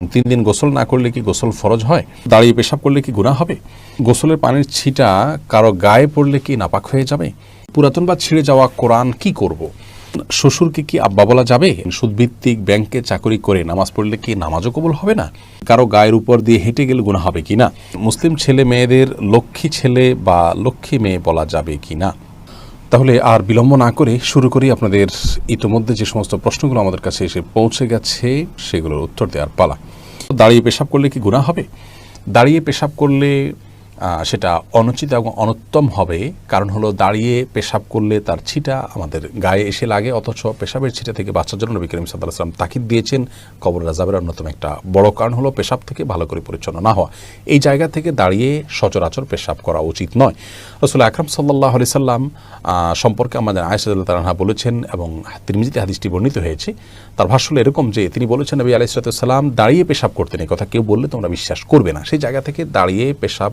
তিন দিন গোসল না করলে কি গোসল ফরজ হয়? দাঁড়িয়ে পেশাব করলে কি গুণা হবে? গোসলের পানির ছিটা কারও গায়ে পড়লে কি নাপাক হয়ে যাবে? পুরাতন বা ছিঁড়ে যাওয়া কোরআন কি করব। শ্বশুরকে কি আব্বা বলা যাবে? সুদভিত্তিক ব্যাংকে চাকরি করে নামাজ পড়লে কি নামাজও কবুল হবে না? কারও গায়ের উপর দিয়ে হেঁটে গেলে গুণা হবে কি না? মুসলিম ছেলে মেয়েদের লক্ষ্মী ছেলে বা লক্ষ্মী মেয়ে বলা যাবে কি না? তাহলে আর বিলম্ব না করে শুরু করি আপনাদের ইতোমধ্যে যে সমস্ত প্রশ্নগুলো আমাদের কাছে এসে পৌঁছে গেছে, সেগুলোর উত্তর দেওয়ার পালা। দাঁড়িয়ে পেশাব করলে কি গুণা হবে? দাঁড়িয়ে পেশাব করলে সেটা অনুচিত এবং অনুত্তম হবে। কারণ হলো দাঁড়িয়ে পেশাব করলে তার ছিটা আমাদের গায়ে এসে লাগে, অথচ পেশাবের ছিটা থেকে বাঁচার জন্য নবী করিম সাল্লাহ সাল্লাম তাকিদ দিয়েছেন। কবর রাজাবের অন্যতম একটা বড় কারণ হলো পেশাব থেকে ভালো করে পরিচ্ছন্ন না হওয়া। এই জায়গা থেকে দাঁড়িয়ে সচরাচর পেশাব করা উচিত নয়। রসুল আকরম সাল্লাহ আলি সাল্লাম সম্পর্কে আমাদের আয়সাদুল্লাহ তালাহা বলেছেন এবং তিরমিজিতে হাদিসটি বর্ণিত হয়েছে। তার ভাষ্য এরকম যে তিনি বলেছেন, নবী আলাইসালাম দাঁড়িয়ে পেশাব করতেন এই কথা। কেউ বললে তোমরা বিশ্বাস করবে না। সেই জায়গা থেকে দাঁড়িয়ে পেশাব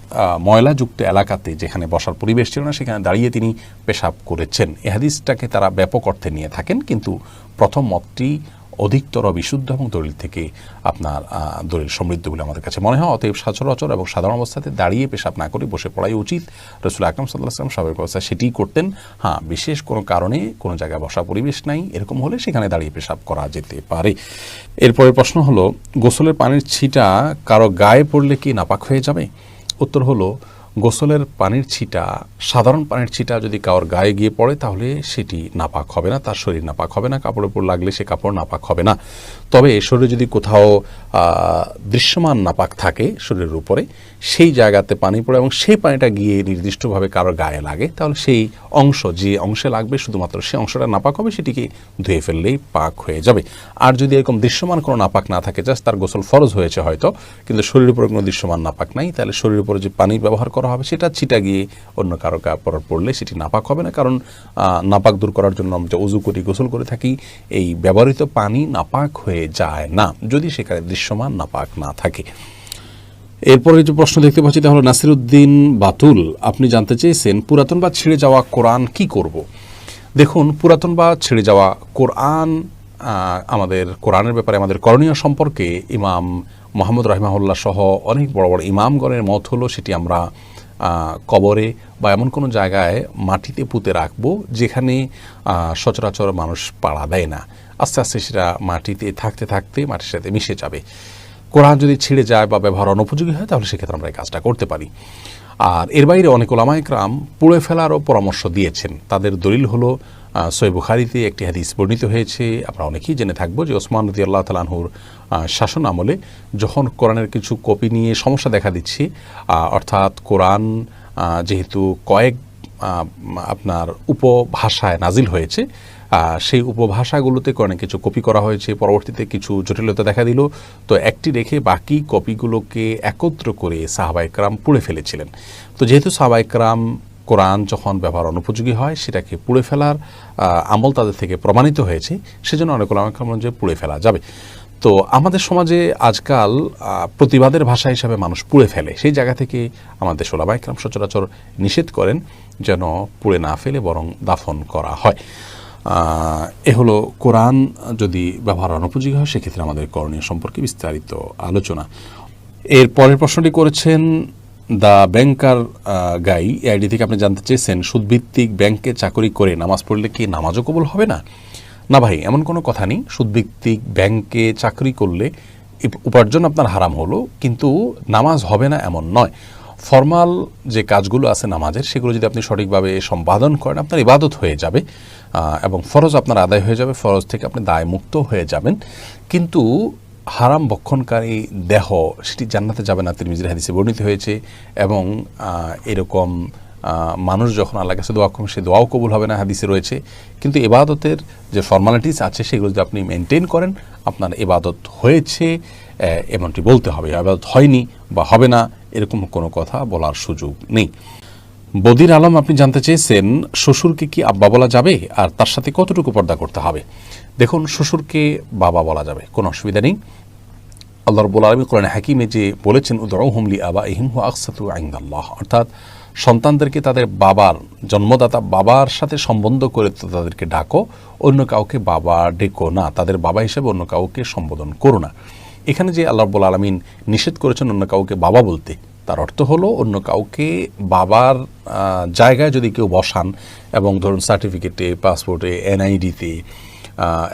ময়লাযুক্ত এলাকাতে যেখানে বসার পরিবেশ ছিল না, সেখানে দাঁড়িয়ে তিনি পেশাব করেছেন। এ হাদিসটাকে তারা ব্যাপক অর্থে নিয়ে থাকেন, কিন্তু প্রথম মতটি অধিকতর বিশুদ্ধ এবং দলিল থেকে আপনার দলিল সমৃদ্ধ বলে আমাদের কাছে মনে হয়। অতএব সচরাচর এবং সাধারণ অবস্থাতে দাঁড়িয়ে পেশাব না করে বসে পড়াই উচিত। রসুল আকরম সাল্লাহ আসলাম স্বাভাবিক অবস্থায় সেটিই করতেন। হ্যাঁ বিশেষ কোনো কারণে কোনো জায়গায় বসা পরিবেশ নাই। এরকম হলে সেখানে দাঁড়িয়ে পেশাব করা যেতে পারে। এরপরের প্রশ্ন হলো, গোসলের পানির ছিটা কারও গায়ে পড়লে কি নাপাক হয়ে যাবে? উত্তর হলো গোসলের পানির ছিটা, সাধারণ পানির ছিটা যদি কারোর গায়ে গিয়ে পড়ে, তাহলে সেটি নাপাক হবে না, তার শরীর নাপাক হবে না, কাপড়ের উপর লাগলে সে কাপড় নাপাক হবে না। তবে শরীরে যদি কোথাও দৃশ্যমান নাপাক থাকে শরীরের উপরে, সেই জায়গাতে পানি পড়ে এবং সেই পানিটা গিয়ে নির্দিষ্টভাবে কারোর গায়ে লাগে, তাহলে সেই অংশ, যে অংশে লাগবে, শুধুমাত্র সেই অংশটা নাপাক হবে, সেটিকে ধুয়ে ফেললেই পাক হয়ে যাবে। আর যদি এরকম দৃশ্যমান কোনো নাপাক না থাকে, জাস্ট তার গোসল ফরজ হয়েছে হয়তো, কিন্তু শরীরের উপরে কোনো দৃশ্যমান নাপাক নাই, তাহলে শরীরের উপরে যে পানি ব্যবহার হবে, সেটা ছিটা গিয়ে অন্য কারও কাপড় পড়লে সেটি নাপাক হবে না কারণ নাপাক দূর করার জন্য আমরা উজু করি, গোসল করে থাকি, এই ব্যবহৃত পানি নাপাক হয়ে যায় না, যদি সেখানে দৃশ্যমান নাপাক না থাকে এরপরে যে প্রশ্ন দেখতে পাচ্ছি, তা হলো, নাসিরুদ্দিন বাতুল, আপনি জানতে চেয়েছেন, পুরাতন বা ছিঁড়ে যাওয়া কোরআন কি করব। দেখুন, পুরাতন বা ছেড়ে যাওয়া কোরআন আমাদের কোরআনের ব্যাপারে আমাদের করণীয় সম্পর্কে ইমাম মোহাম্মদ রহিমাহুল্লাহ সহ অনেক বড় বড় ইমামগণের মত হলো, সেটি আমরা কবরে বা এমন কোনো জায়গায় মাটিতে পুঁতে রাখব যেখানে সচরাচর মানুষ পাড়া দেয় না। আস্তে আস্তে সেটা মাটিতে থাকতে থাকতে মাটির সাথে মিশে যাবে। কোরআন যদি ছিঁড়ে যায় বা ব্যবহার অনুপযোগী হয়, তাহলে সেক্ষেত্রে আমরা এই কাজটা করতে পারি। আর এর বাইরে অনেক ওলামায়করাম পুড়ে ফেলারও পরামর্শ দিয়েছেন। তাদের দলিল হলো সৈ বুখারিতে একটি হাদিস বর্ণিত হয়েছে। আমরা অনেকেই জেনে থাকব যে ওসমান রদি আল্লাহ তালাহুর শাসন আমলে যখন কোরআনের কিছু কপি নিয়ে সমস্যা দেখা দিচ্ছে অর্থাৎ কোরআন যেহেতু কয়েক আপনার উপভাষায় নাজিল হয়েছে সেই উপভাষাগুলোতে অনেক কিছু কপি করা হয়েছে, পরবর্তীতে কিছু জটিলতা দেখা দিল। তো একটি রেখে বাকি কপিগুলোকে একত্র করে সাহাবাইকরাম পুড়ে ফেলেছিলেন। তো যেহেতু সাহাবাইকরাম কোরআন যখন ব্যবহার অনুপযোগী হয়, সেটাকে পুড়ে ফেলার আমল তাদের থেকে প্রমাণিত হয়েছে, সেজন্য অনেক ওলামাইকরাম যে পুড়ে ফেলা যাবে। তো আমাদের সমাজে আজকাল প্রতিবাদের ভাষা হিসাবে মানুষ পুড়ে ফেলে। সেই জায়গা থেকে আমাদের সোলাবাইকরাম সচরাচর নিষেধ করেন যেন পুড়ে না ফেলে বরং দাফন করা হয়। এ হলো কোরআন যদি ব্যবহার অনুপযোগী হয়, সেক্ষেত্রে আমাদের করণীয় সম্পর্কে বিস্তারিত আলোচনা। এর পরের প্রশ্নটি করেছেন দ্য ব্যাংকার গাই আইডি থেকে আপনি জানতে চেয়েছেন, সুদভিত্তিক ব্যাংকে চাকরি করে নামাজ পড়লে কি নামাজও কবল হবে না? না ভাই, এমন কোনো কথা নেই। সুদভিত্তিক ব্যাংকে চাকরি করলে উপার্জন আপনার হারাম হলো, কিন্তু নামাজ হবে না এমন নয়। ফর্মাল যে কাজগুলো আছে নামাজের, সেগুলো যদি আপনি সঠিকভাবে সম্পাদন করেন, আপনার ইবাদত হয়ে যাবে এবং ফরজ আপনার আদায় হয়ে যাবে, ফরজ থেকে আপনি দায় মুক্ত হয়ে যাবেন। কিন্তু হারাম বক্ষণকারী দেহ, সেটি জান্নাতে যাবে না, তিরমিজির হাদিসে বর্ণিত হয়েছে। এবং এরকম মানুষ যখন আল্লাহ কাছে দোয়া করবেন সে দোয়াও কবুল হবে না, হাদিসে রয়েছে। কিন্তু এবাদতের যে ফর্মালিটিস আছে, সেগুলো যদি আপনি মেনটেন করেন, আপনার এবাদত হয়েছে এমনটি বলতে হবে। এবাদত হয়নি বা হবে না, এরকম কোনো কথা বলার সুযোগ নেই। বদির আলম, আপনি জানতে চেয়েছেন শ্বশুরকে কি আব্বা বলা যাবে আর তার সাথে কতটুকু পর্দা করতে হবে? দেখুন, শ্বশুরকে বাবা বলা যাবে, কোনো অসুবিধা নেই। আল্লাহ রব্বুল আলমী কোরআন হাকিমে যে বলেছেন উদরাউ হুমলি আবা ইহিম হু আকসাতু আইন্দাল্লাহ অর্থাৎ সন্তানদেরকে তাদের বাবার, জন্মদাতা বাবার সাথে সম্বন্ধ করে তাদেরকে ডাকো, অন্য কাউকে বাবা ডেকো না, তাদের বাবা হিসেবে অন্য কাউকে সম্বোধন করো না। এখানে যে আল্লাহ রব্বুল আলমিন নিষেধ করেছেন অন্য কাউকে বাবা বলতে তার অর্থ হলো অন্য কাউকে বাবার জায়গায় যদি কেউ বসান এবং ধরুন সার্টিফিকেটে পাসপোর্টে এনআইডিতে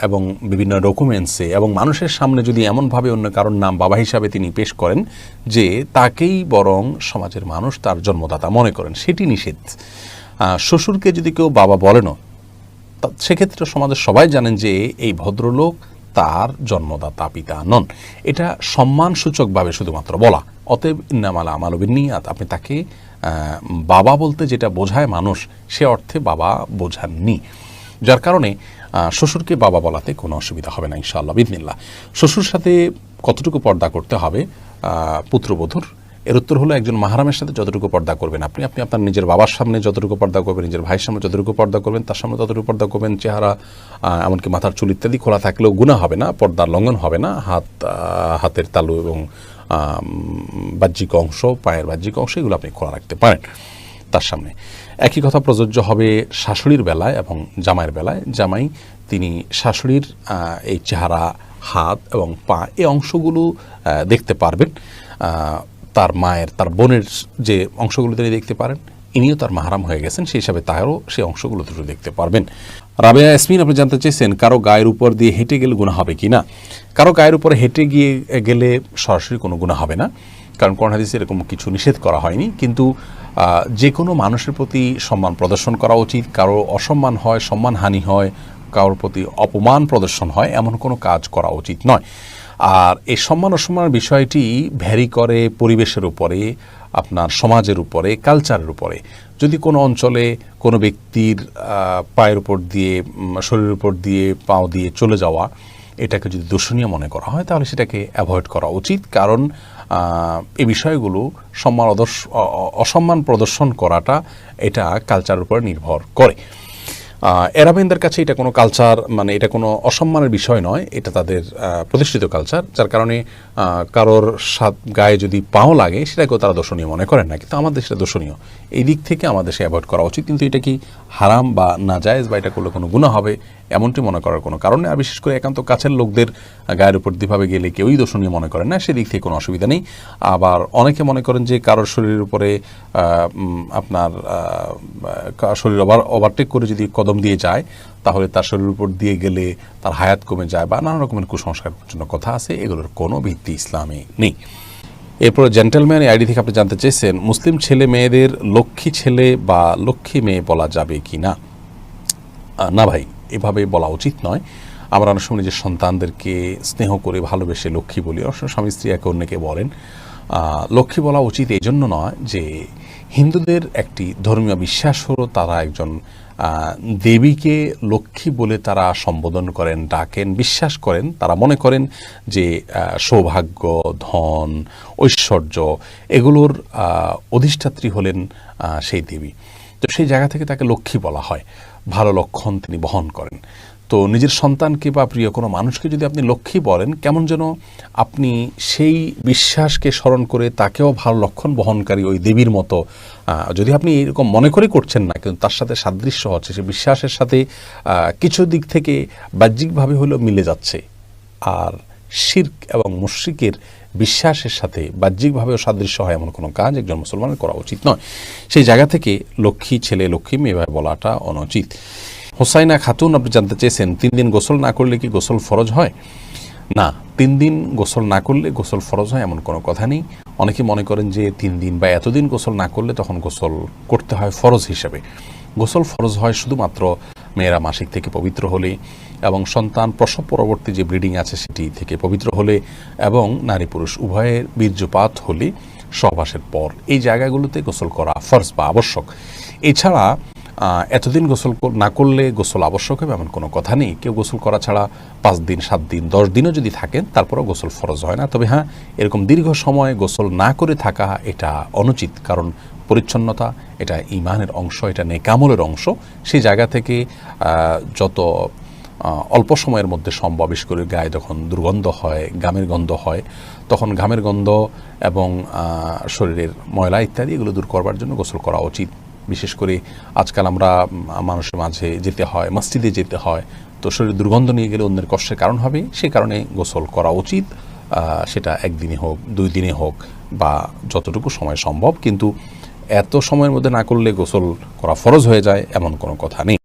এবং বিভিন্ন ডকুমেন্টসে এবং মানুষের সামনে যদি এমনভাবে অন্য কারোর নাম বাবা হিসাবে তিনি পেশ করেন যে তাকেই বরং সমাজের মানুষ তার জন্মদাতা মনে করেন, সেটি নিষেধ। শ্বশুরকে যদি কেউ বাবা বলেনও সেক্ষেত্রে সমাজের সবাই জানেন যে এই ভদ্রলোক তার জন্মদাতা পিতা নন। এটা সম্মানসূচকভাবে শুধুমাত্র বলা। অতএব ইন্নামালা আমাল বিনিয়াত আপনি তাকে বাবা বলতে যেটা বোঝায় মানুষ, সে অর্থে বাবা বোঝাননি। যার কারণে শ্বশুরকে বাবা বলাতে কোনো অসুবিধা হবে না, ইনশাআল্লাহ বিদিনিল্লাহ শ্বশুর সাথে কতটুকু পর্দা করতে হবে? পুত্রবধূর। এর উত্তর হলো একজন মাহারামের সাথে যতটুকু পর্দা করবেন আপনি। আপনি আপনার নিজের বাবার সামনে যতটুকু পর্দা করবেন, নিজের ভাইয়ের সামনে যতটুকু পর্দা করবেন, তার সামনে ততটুকু পর্দা করবেন, চেহারা এমনকি মাথার চুল ইত্যাদি খোলা থাকলেও গুণা হবে না পর্দার লঙ্ঘন হবে না, হাত হাতের তালু এবং বাহ্যিক অংশ, পায়ের বাহ্যিক অংশ, এগুলো আপনি খোলা রাখতে পারেন তার সামনে। একই কথা প্রযোজ্য হবে শাশুড়ির বেলায় এবং জামাইয়ের বেলায়। জামাই, তিনি শাশুড়ির এই চেহারা, হাত এবং পা, এই অংশগুলো দেখতে পারবেন। তার মায়ের, তার বোনের যে অংশগুলো তিনি দেখতে পারেন। ইনিও তার মাহারাম হয়ে গেছেন, সেই হিসাবে তারও সেই অংশগুলো দুটো দেখতে পারবেন। রাবেয়া ইয়াসমিন, আপনি জানতে চেয়েছেন কারও গায়ের উপর দিয়ে হেঁটে গেলে গুণা হবে কি না? কারও গায়ের উপরে হেঁটে গিয়ে গেলে সরাসরি কোনো গুণা হবে না। কারণ কোরআন হাদিসে এরকম কিছু নিষেধ করা হয়নি। কিন্তু যে কোনো মানুষের প্রতি সম্মান প্রদর্শন করা উচিত। কারও অসম্মান হয়, সম্মানহানি হয়, কারোর প্রতি অপমান প্রদর্শন হয়, এমন কোনো কাজ করা উচিত নয়। আর এই সম্মান অসম্মানের বিষয়টি ভ্যারি করে পরিবেশের উপরে আপনার সমাজের উপরে কালচারের উপরে। যদি কোনো অঞ্চলে কোনো ব্যক্তির পায়ের উপর দিয়ে শরীরের উপর দিয়ে পাও দিয়ে চলে যাওয়া, এটাকে যদি দর্শনীয় মনে করা হয়, তাহলে সেটাকে অ্যাভয়েড করা উচিত। কারণ এই বিষয়গুলো সম্মান অসম্মান প্রদর্শন করাটা এটা কালচারের উপর নির্ভর করে। এরাবেনদের কাছে এটা কোনো কালচার মানে এটা কোনো অসম্মানের বিষয় নয়, এটা তাদের প্রতিষ্ঠিত কালচার যার কারণে কারোর সাত গায়ে যদি পাও লাগে, সেটাকেও তারা দর্শনীয় মনে করেন না, কিন্তু আমাদের সেটা দর্শনীয়। এই দিক থেকে আমাদের সে অ্যাভয়েড করা উচিত, কিন্তু এটা কি হারাম বা নাজায়েজ বা এটা করলে কোনো গুণা হবে এমনটি মনে করার কোনো কারণে আর বিশেষ করে একান্ত কাছের লোকদের গায়ের উপর দিভাবে গেলে কেউই দর্শনীয় মনে করেন না, সেদিক থেকে কোনো অসুবিধা নেই। আবার অনেকে মনে করেন যে কারোর শরীরের উপরে আপনার শরীর ওভার, ওভারটেক করে যদি কদম দিয়ে যায়, তাহলে তার শরীরের উপর দিয়ে গেলে তার হায়াত কমে যায় বা নানা রকমের কুসংস্কার জন্য কথা আছে, এগুলোর কোনো ভিত্তি ইসলামে নেই। এরপর জেন্টেলম্যান আইডি থেকে আপনি জানতে চেয়েছেন, মুসলিম ছেলে মেয়েদের লক্ষ্মী ছেলে বা লক্ষ্মী মেয়ে বলা যাবে কি না না ভাই। এভাবে বলা উচিত নয়। আমরা অনেক সময় নিজের সন্তানদেরকে স্নেহ করে ভালোবেসে লক্ষ্মী বলি। অনেক সময় স্বামী, স্ত্রী একে অন্যকে বলেন। লক্ষ্মী বলা উচিত এই জন্য নয় যে হিন্দুদের একটি ধর্মীয় বিশ্বাস হলো তারা একজন দেবীকে লক্ষ্মী বলে তারা সম্বোধন করেন, ডাকেন, বিশ্বাস করেন। তারা মনে করেন যে সৌভাগ্য, ধন, ঐশ্বর্য এগুলোর অধিষ্ঠাত্রী হলেন সেই দেবী। তো সেই জায়গা থেকে তাকে লক্ষ্মী বলা হয়। ভালো লক্ষণ তিনি বহন করেন। তো নিজের সন্তানকে বা প্রিয় কোনো মানুষকে যদি আপনি লক্ষ্মী বলেন, কেমন যেন আপনি সেই বিশ্বাসকে স্মরণ করে তাকেও ভালো লক্ষণ বহনকারী ওই দেবীর মতো যদি আপনি এরকম মনে করে করছেন না, কিন্তু তার সাথে সাদৃশ্য হচ্ছে, সে বিশ্বাসের সাথে কিছু দিক থেকে বাহ্যিকভাবে হলেও মিলে যাচ্ছে। আর শির্ক এবং মুশ্রিকের বিশ্বাসের সাথে বাহ্যিকভাবেও সাদৃশ্য হয় এমন কোনো কাজ একজন মুসলমানের করা উচিত নয়। সেই জায়গা থেকে লক্ষ্মী, ছেলে, লক্ষ্মী মেয়ে বলাটা অনুচিত। হোসাইনা খাতুন, আপনি জানতে চেয়েছেন, তিন দিন গোসল না করলে কি গোসল ফরজ হয়? না, তিন দিন গোসল না করলে গোসল ফরজ হয় এমন কোনো কথা নেই। অনেকে মনে করেন যে তিন দিন বা এতদিন গোসল না করলে তখন গোসল করতে হয় ফরজ হিসেবে। গোসল ফরজ হয় শুধুমাত্র মেয়েরা মাসিক থেকে পবিত্র হলে। এবং সন্তান প্রসব পরবর্তী যে ব্লিডিং আছে সেটি থেকে পবিত্র হলে এবং নারী পুরুষ উভয়ের বীর্যপাত হলে সহবাসের পর এই জায়গাগুলোতে গোসল করা ফরজ বা আবশ্যক। এছাড়া এতদিন গোসল না করলে গোসল আবশ্যক হবে এমন কোনো কথা নেই। কেউ গোসল করা ছাড়া পাঁচ দিন, সাত দিন, দশ দিনও যদি থাকেন, তারপরেও গোসল ফরজ হয় না। তবে হ্যাঁ এরকম দীর্ঘ সময় গোসল না করে থাকা এটা অনুচিত, কারণ পরিচ্ছন্নতা এটা ইমানের অংশ, এটা নেকামলের অংশ। সেই জায়গা থেকে যত অল্প সময়ের মধ্যে সম্ভব। করে গায়ে যখন দুর্গন্ধ হয়, ঘামের গন্ধ হয়, তখন ঘামের গন্ধ এবং শরীরের ময়লা ইত্যাদি এগুলো দূর করবার জন্য গোসল করা উচিত। বিশেষ করে আজকাল আমরা মানুষের মাঝে যেতে হয়, মসজিদে যেতে হয়, তো শরীরে দুর্গন্ধ নিয়ে গেলে অন্যের কষ্টের কারণ হবে। সে কারণে গোসল করা উচিত। সেটা একদিনে হোক, দুই দিনে হোক, বা যতটুকু সময় সম্ভব। কিন্তু এত সময়ের মধ্যে না করলে গোসল করা ফরজ হয়ে যায়, এমন কোনো কথা নেই।